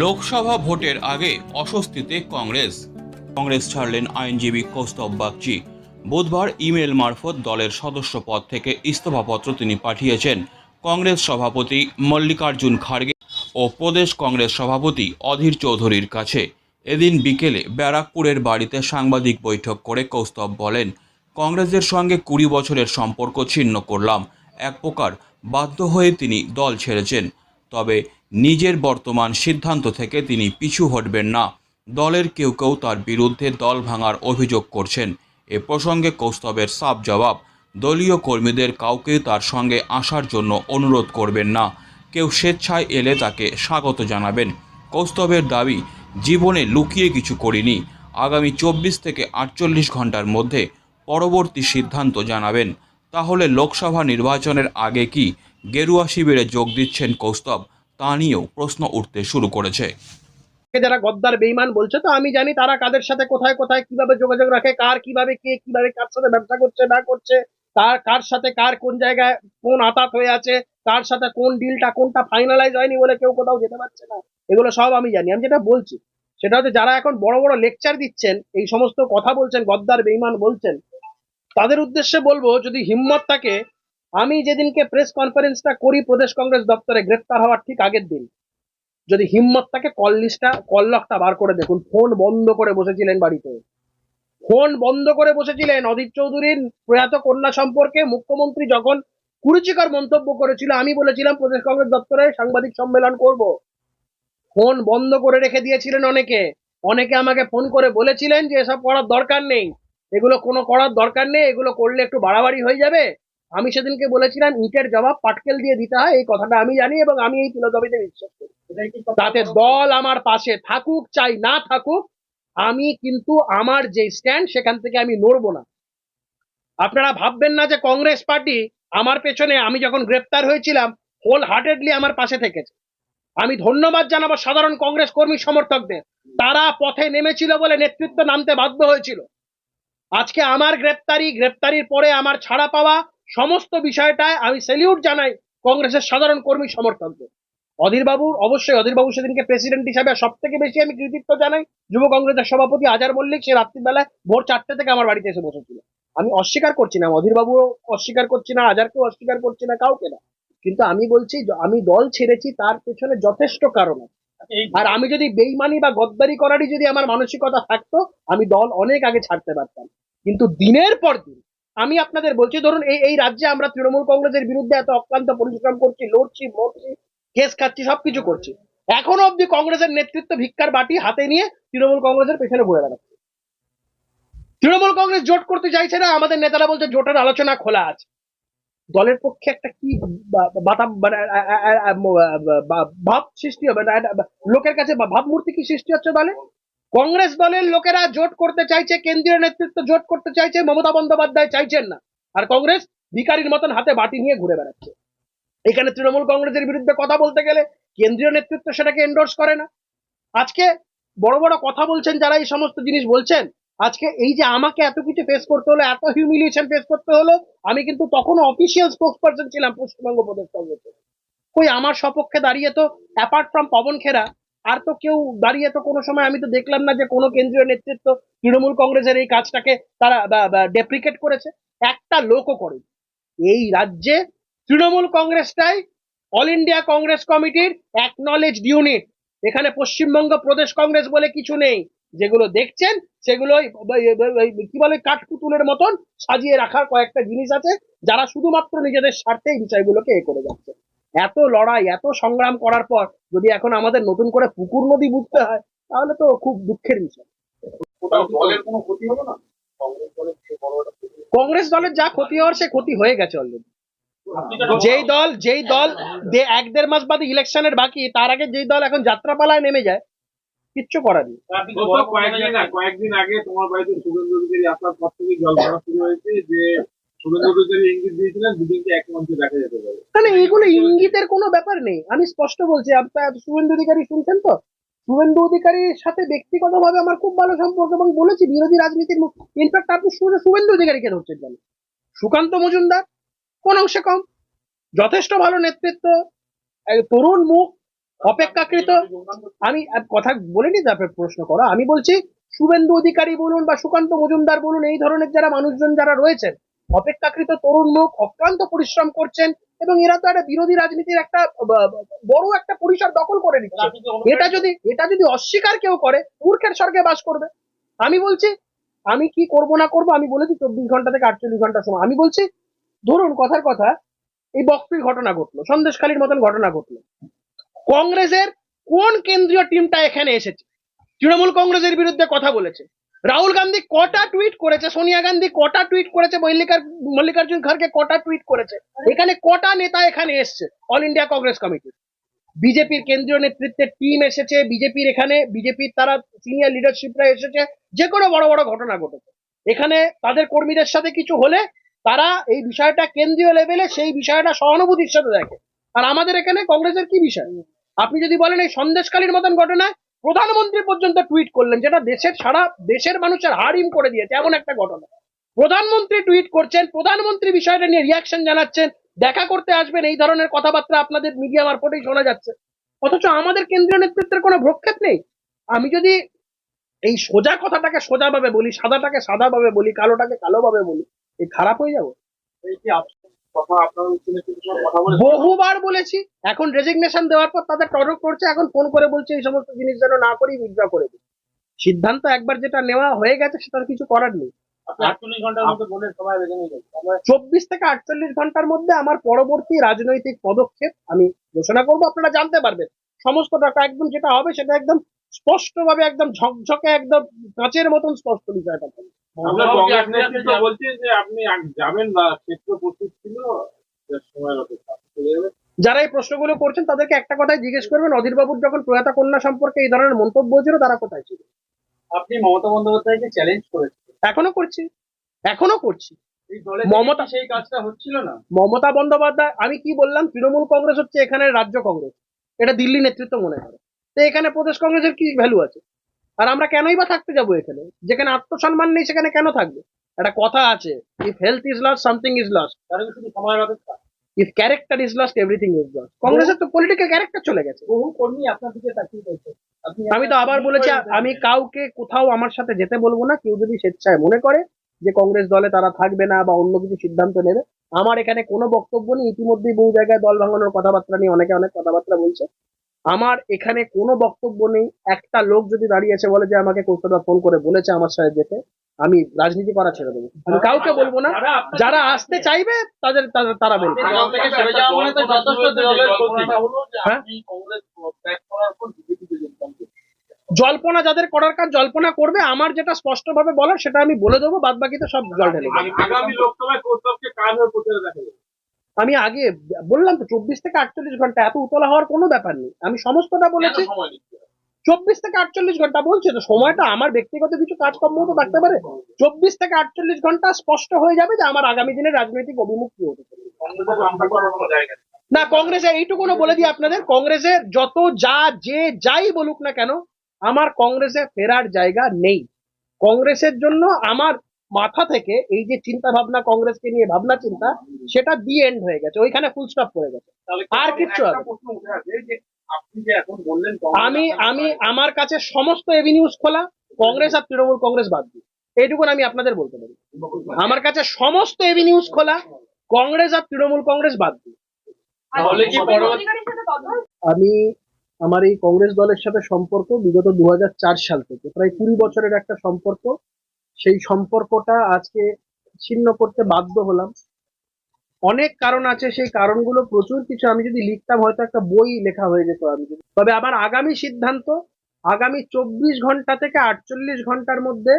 লোকসভা ভোটের আগে অস্বস্তিতে কংগ্রেস। কংগ্রেস ছাড়লেন আইনজীবী কৌস্তব বাগচি। বুধবার ইমেল মারফত দলের সদস্য পদ থেকে ইস্তফাপত্র তিনি পাঠিয়েছেন। কংগ্রেস সভাপতি মল্লিকার্জুন খাড়গে ও প্রদেশ কংগ্রেস সভাপতি অধীর চৌধুরীর কাছে। এদিন বিকেলে ব্যারাকপুরের বাড়িতে সাংবাদিক বৈঠক করে কৌস্তব বলেন, কংগ্রেসের সঙ্গে কুড়ি বছরের সম্পর্ক ছিন্ন করলাম। এক প্রকার বাধ্য হয়ে তিনি দল ছেড়েছেন। তবে নিজের বর্তমান সিদ্ধান্ত থেকে তিনি পিছু হটবেন না। দলের কেউ কেউ তার বিরুদ্ধে দল ভাঙার অভিযোগ করছেন। এ প্রসঙ্গে কৌস্তবের সাফ জবাব, দলীয় কর্মীদের কাউকে তার সঙ্গে আসার জন্য অনুরোধ করবেন না। কেউ স্বেচ্ছায় এলে তাকে স্বাগত জানাবেন। কৌস্তবের দাবি, জীবনে লুকিয়ে কিছু করিনি। আগামী চব্বিশ থেকে আটচল্লিশ ঘণ্টার মধ্যে পরবর্তী সিদ্ধান্ত জানাবেন। তাহলে লোকসভা নির্বাচনের আগে কি গেরুয়া শিবিরে যোগ দিচ্ছেন কৌস্তব? তা নিয়েও প্রশ্ন উঠতে শুরু করেছে। যারা গদ্দার বেইমান বলছে, তো আমি জানি তারা কাদের সাথে কোথায় কোথায় কীভাবে যোগাযোগ রাখে, কার কীভাবে কে কীভাবে কার সাথে ব্যবসা করছে, না করছে কার কার সাথে কার কোন জায়গায় কোন আতাত হয়ে আছে, কার সাথে কোন ডিলটা কোনটা ফাইনালাইজ হয়নি বলে কেউ কোথাও যেতে পারছে না। এগুলো সব আমি জানি। আমি যেটা বলছি, সেটা হচ্ছে যারা এখন বড় বড় লেকচার দিচ্ছেন, এই সমস্ত কথা বলছেন, গদ্দার বেইমান বলছেন, তাদের উদ্দেশ্যে বলব, যদি হিম্মত থাকে আমি যেদিনকে প্রেস কনফারেন্সটা করি, প্রদেশ কংগ্রেস দপ্তরে গ্রেপ্তার হওয়ার ঠিক আগের দিন। যদি হিম্মত থাকে কল লিস্টটা কল লকটা বার করে দেখুন। ফোন বন্ধ করে বসেছিলেন বাড়িতে। ফোন বন্ধ করে বসেছিলেন অধীর চৌধুরীর প্রয়াত কন্যা সম্পর্কে মুখ্যমন্ত্রী যখন কুরুচিকর মন্তব্য করেছিল, আমি বলেছিলাম, প্রদেশ কংগ্রেস দপ্তরে সাংবাদিক সম্মেলন করব। ফোন বন্ধ করে রেখে দিয়েছিলেন অনেকে। অনেকে আমাকে ফোন করে বলেছিলেন যে, এসব করার দরকার নেই। এগুলো কোনো করার দরকার নেই। এগুলো করলে একটু বাড়াবাড়ি হয়ে যাবে। আমি সেদিনকে বলেছিলাম ইটের জবাব পাটকেল দিয়ে দিতে হয় এই কথাটা আমি জানি এবং আমি এই ফিলোসফিতে বিশ্বাস করি। তাতে দল আমার পাশে থাকুক চাই না থাকুক আমি কিন্তু আমার যে স্ট্যান্ড সেখান থেকে আমি নড়বো না। আপনারা ভাববেন না যে কংগ্রেস পার্টি আমার পেছনে আমি যখন গ্রেপ্তার হয়েছিলাম হোল হার্টেডলি আমার পাশে থেকেছে। আমি ধন্যবাদ জানাব সাধারণ কংগ্রেস কর্মী সমর্থকদের। তারা পথে নেমেছিল বলে নেতৃত্ব নামতে বাধ্য হয়েছিল। আজকে আমার গ্রেপ্তারি গ্রেপ্তারির পরে আমার ছাড়া পাওয়া সমস্ত বিষয়টায় আমি স্যালিউট জানাই কংগ্রেসের সাধারণ কর্মী সমর্থকদের। অধীর বাবুর অবশ্যই অধীর বাবু সেদিনকে প্রেসিডেন্ট হিসাবে সব থেকে বেশি আমি কৃতিত্ব জানাই যুব কংগ্রেসের সভাপতি আজার মল্লিক, সে রাত্রিবেলায় ভোর চারটে থেকে আমার বাড়িতে এসে বসেছিল। আমি অস্বীকার করছি না অধীর বাবুও অস্বীকার করছি না আজারকেও অস্বীকার করছি না, কাউকে না। কিন্তু আমি বলছি আমি দল ছেড়েছি, তার পেছনে যথেষ্ট কারণ আছে। আর আমি যদি বেইমানি বা গদ্দারি করারই যদি আমার মানসিকতা থাকতো, আমি দল অনেক আগে ছাড়তে পারতাম। কিন্তু দিনের পর দিন আমি আপনাদের বলছি, ধরুন এই এই রাজ্যে আমরা তৃণমূল কংগ্রেসের বিরুদ্ধে এত অক্লান্ত পরিশ্রম করছি, লড়ছি, মরছি, কেস খাচ্ছি, সবকিছু করছি। এখনও অব্দি কংগ্রেসের নেতৃত্ব ভিক্ষার বাটি হাতে নিয়ে তৃণমূল কংগ্রেসের পেছনে ঘুরে বেড়াচ্ছে। তৃণমূল কংগ্রেস জোট করতে চাইছে না, আমাদের নেতারা বলছে জোটের আলোচনা খোলা আছে। দলের পক্ষে একটা কি মানে ভাব সৃষ্টি হবে লোকের কাছে ভাবমূর্তি কি সৃষ্টি হচ্ছে দলে? কংগ্রেস দলের লোকেরা জোট করতে চাইছে, কেন্দ্রীয় নেতৃত্ব জোট করতে চাইছে, মমতা বন্দ্যোপাধ্যায় চাইছেন না। আর কংগ্রেস ভিকারির মতন হাতে বাটি নিয়ে ঘুরে বেড়াচ্ছে। এখানে তৃণমূল কংগ্রেসের বিরুদ্ধে কথা বলতে গেলে কেন্দ্রীয় নেতৃত্ব সেটাকে এন্ডোর্স করে না। আজকে বড় বড় কথা বলছেন যারা এই সমস্ত জিনিস বলছেন, আজকে এই যে আমাকে এত কিছু ফেস করতে হলো, এত হিউমিলিয়েশন ফেস করতে হলো, আমি কিন্তু তখন অফিসিয়াল স্পোক্স পার্সন ছিলাম পশ্চিমবঙ্গ প্রদেশ কংগ্রেসের। কই আমার সপক্ষে দাঁড়িয়ে তো অ্যাপার্ট ফ্রম পবন খেরা আর তো কেউ দাঁড়িয়ে তো কোনো সময় আমি তো দেখলাম না যে কোনো কেন্দ্রীয় নেতৃত্ব তৃণমূল কংগ্রেসের এই কাজটাকে তারা ডেপ্রিকেট করেছে। একটা লোকও করে এই রাজ্যে তৃণমূল কংগ্রেসটাই অল ইন্ডিয়া কংগ্রেস কমিটির অ্যাকনলেজ ইউনিট এখানে পশ্চিমবঙ্গ প্রদেশ কংগ্রেস বলে কিছু নেই। যেগুলো দেখছেন সেগুলো কি বলে, কাঠপুতুলের মতন সাজিয়ে রাখার কয়েকটা জিনিস আছে, যারা শুধুমাত্র নিজেদের স্বার্থে এই বিষয়গুলোকে এ করে যাচ্ছে। এত লড়াই এত সংগ্রাম করার পর যদি এখন আমাদের নতুন করে পুকুর নদী বুঝতে হয় তাহলে তো খুব দুঃখের বিষয়। দলের কোনো ক্ষতি হবে না? কংগ্রেস দলের যে বড় একটা ক্ষতি হবে। কংগ্রেস দলের যা ক্ষতি হওয়ার সে ক্ষতি হয়ে গেছে অলরেডি যেই দল যেই দল এক দেড় মাস বাদে ইলেকশনের বাকি তার আগে যেই দল এখন যাত্রাপালায় নেমে যায় কিচ্ছু করার নেই। কয়েকদিন কয়েকদিন আগে তোমার বাড়িতে শুভেন্দু অধিকারী আসার পর থেকে জল ভরা শুরু হয়েছে যে মানে এগুলো ইঙ্গিতের কোনো ব্যাপার নেই। আমি স্পষ্ট বলছি আপনার শুভেন্দু অধিকারী শুনছেন তো? শুভেন্দু অধিকারীর সাথে ব্যক্তিগতভাবে আমার খুব ভালো সম্পর্ক এবং বলেছি, বিরোধী রাজনীতির ইনফ্যাক্ট আপনি শুনে শুভেন্দু অধিকারীকে ধরছেন কেন সুকান্ত মজুমদার, কোন অংশে কম? যথেষ্ট ভালো নেতৃত্ব তরুণ মুখ, অপেক্ষাকৃত। আমি কথা বলিনি, তারপরে প্রশ্ন করো। আমি বলছি, শুভেন্দু অধিকারী বলুন বা সুকান্ত মজুমদার বলুন, এই ধরনের যারা মানুষজন যারা রয়েছেন অপেক্ষাকৃত তরুণ লোক অক্লান্ত পরিশ্রম করছেন এবং এরা তো একটা বিরোধী রাজনীতির একটা বড় একটা পরিসর দখল করে নিচ্ছে। এটা যদি এটা যদি অস্বীকার কেউ করে মূর্খের স্বর্গে বাস করবে। আমি বলছি আমি কি করব না করব আমি বলেছি চব্বিশ ঘণ্টা থেকে আটচল্লিশ ঘণ্টা সময়। আমি বলছি ধরুন কথার কথা এই বক্সির ঘটনা ঘটলো সন্দেশখালীর মতন ঘটনা ঘটলো। কংগ্রেসের কোন কেন্দ্রীয় টিমটা এখানে এসেছে? তৃণমূল কংগ্রেসের বিরুদ্ধে কথা বলেছে। রাহুল গান্ধী কটা টুইট করেছে? সোনিয়া গান্ধী কটা টুইট করেছে? মল্লিকার, মল্লিকার্জুন খড়গে কটা টুইট করেছে? এখানে কটা নেতা এখানে এসছে? অল ইন্ডিয়া কংগ্রেস কমিটি বিজেপির কেন্দ্রীয় নেতৃত্বের টিম এসেছে। বিজেপির এখানে, বিজেপির তারা সিনিয়র লিডারশিপরা এসেছে। যে কোনো বড় বড় ঘটনা ঘটেছে। এখানে তাদের কর্মীদের সাথে কিছু হলে তারা এই বিষয়টা কেন্দ্রীয় লেভেলে সেই বিষয়টা সহানুভূতির সাথে দেখে। আর আমাদের এখানে কংগ্রেসের কি বিষয়? আপনি যদি বলেন এই সন্দেশকালীর মতন ঘটনায় প্রধানমন্ত্রী পর্যন্ত টুইট করলেন যেটা দেশের সারা দেশের মানুষের হারিম করে দিয়েছে, এমন একটা ঘটনা। প্রধানমন্ত্রী টুইট করছেন, প্রধানমন্ত্রী বিষয়টা নিয়ে রিয়াকশন জানাচ্ছেন, দেখা করতে আসবেন, এই ধরনের কথাবার্তা আপনাদের মিডিয়া মারফতেই শোনা যাচ্ছে। অথচ আমাদের কেন্দ্রীয় নেতৃত্বের কোনো ভ্রক্ষেপ নেই। আমি যদি এই সোজা কথাটাকে সোজাভাবে বলি, সাদাটাকে সাদাভাবে বলি, কালোটাকে কালোভাবে বলি এই খারাপ হয়ে যাব। এই যে বহুবার বলেছি এখন রেজিগনেশন দেওয়ার পর তাদের টরক করছে এখন ফোন করে বলছে এই সমস্ত জিনিস যেন না করি উইথড্র করে দিই। সিদ্ধান্ত একবার যেটা নেওয়া হয়ে গেছে সেটার কিছু করার নেই। আমরা চব্বিশ থেকে আটচল্লিশ ঘণ্টার মধ্যে আমার পরবর্তী রাজনৈতিক পদক্ষেপ আমি ঘোষণা করব আপনারা জানতে পারবেন। সমস্ত টাকা একদম যেটা হবে সেটা একদম স্পষ্টভাবে একদম ঝকঝকে একদম কাঁচের মতন স্পষ্ট বিষয়টা। যারা এই প্রশ্নগুলো করছেন তাদেরকে একটা কথাই জিজ্ঞেস করবেন অধীরবাবুর যখন প্রয়াতা কন্যা সম্পর্কে এই ধরনের মন্তব্য ছিল তারা কোথায় ছিল? আপনি মমতা বন্দ্যোপাধ্যায়কে চ্যালেঞ্জ করেছেন। এখনও করছি। এখনও করছি। মমতা- সেই কাজটা হচ্ছিল না? মমতা বন্দ্যোপাধ্যায় আমি কি বললাম তৃণমূল কংগ্রেস হচ্ছে এখানে রাজ্য কংগ্রেস। এটা দিল্লি নেতৃত্ব মনে করে। তো এখানে প্রদেশ কংগ্রেসের কি ভ্যালু আছে? আর আমরা কেনই বা থাকতে যাব এখানে? যেখানে আত্মসম্মান নেই সেখানে কেন থাকবে? একটা কথা আছে if health is loss something is loss তাহলে শুধু সময়ের অপেক্ষা। If character is lost everything is loss কংগ্রেসের তো পলিটিক্যাল ক্যারেক্টার চলে গেছে। বহু কর্মী আপনার দিকে তাকিয়ে রয়েছে। আমি তো আবার বলেছি আমি কাউকে কোথাও আমার সাথে যেতে বলব না। কেউ যদি স্বেচ্ছায় মনে করে যে কংগ্রেস দলে তারা থাকবে না বা অন্য কিছু সিদ্ধান্ত নেবে আমার এখানে কোনো বক্তব্য নেই। ইতিমধ্যেই বহু জায়গায় দল ভাঙানোর কথাবার্তা নিয়ে অনেকে অনেক কথাবার্তা বলছে। আমার এখানে কোনো বক্তব্য নেই। একটা লোক যদি দাঁড়িয়ে এসে বলে যে আমাকে কৌশলদা ফোন করে বলেছে আমার সাথে যেতে আমি রাজনীতি করা ছেড়ে দেবো। আমি কাউকে বলব না। যারা আসতে চাইবে তাদের তারা- বলবে। মানে। হ্যাঁ? জল্পনা যাদের করার কাজ জল্পনা করবে। আমার যেটা স্পষ্টভাবে বলার সেটা আমি বলে দেবো। বাদ বাকি তো সব জল ঢেলে আগামী লোকসভায় কাজ হয়ে দেখা আমি আগে বললাম তো চব্বিশ থেকে আটচল্লিশ ঘণ্টা এত উতলা হওয়ার কোনো ব্যাপার নেই। আমি সমস্তটা বলেছি। চব্বিশ থেকে আটচল্লিশ ঘণ্টা বলছে তো সময়টা আমার ব্যক্তিগত কিছু কাজকর্ম তো থাকতে পারে। চব্বিশ থেকে আটচল্লিশ ঘণ্টা স্পষ্ট হয়ে যাবে যে আমার আগামী দিনের রাজনৈতিক অভিমুখ কি হতে না কংগ্রেসে এইটুকুনো বলে দিই আপনাদের কংগ্রেসের যত যা যে যাই বলুক না কেন আমার কংগ্রেসে ফেরার জায়গা নেই। কংগ্রেসের জন্য আমার মাথা থেকে এই যে চিন্তা ভাবনা কংগ্রেসকে নিয়ে ভাবনা চিন্তা সেটা দি এন্ড হয়ে গেছে। ওইখানে ফুল স্টপ করে গেছে। আর কিচ্ছু একটা হবে না। প্রশ্ন উঠে আসে যে আপনি যে এখন বললেন কংগ্রেস আমি আমি আমার কাছে সমস্ত এভিনিউজ খোলা কংগ্রেস আর তৃণমূল কংগ্রেস বাদ দিই এইটুকুন আমি আপনাদের বলতে পারি। আমার কাছে সমস্ত এভিনিউজ খোলা কংগ্রেস আর তৃণমূল কংগ্রেস বাদ দিই তাহলে কি আমি আমার এই কংগ্রেস দলের সাথে সম্পর্ক বিগত দু হাজার চার সাল থেকে প্রায় কুড়ি বছরের একটা সম্পর্ক। সেই সম্পর্কটা আজকে ছিন্ন করতে বাধ্য হলাম অনেক কারণ আছে সেই কারণগুলো প্রচুর কিছু আমি যদি লিখতাম হয়তো একটা বই লেখা হয়ে যেত আমি যদি তবে আমার আগামী সিদ্ধান্ত আগামী চব্বিশ ঘণ্টা থেকে আটচল্লিশ ঘণ্টার মধ্যে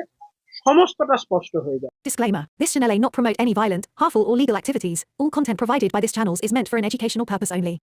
সমস্তটা স্পষ্ট হয়ে যাবে Disclaimer This channel may not promote any violent, harmful, or legal activities. All content provided by this channel is meant for an educational purpose only.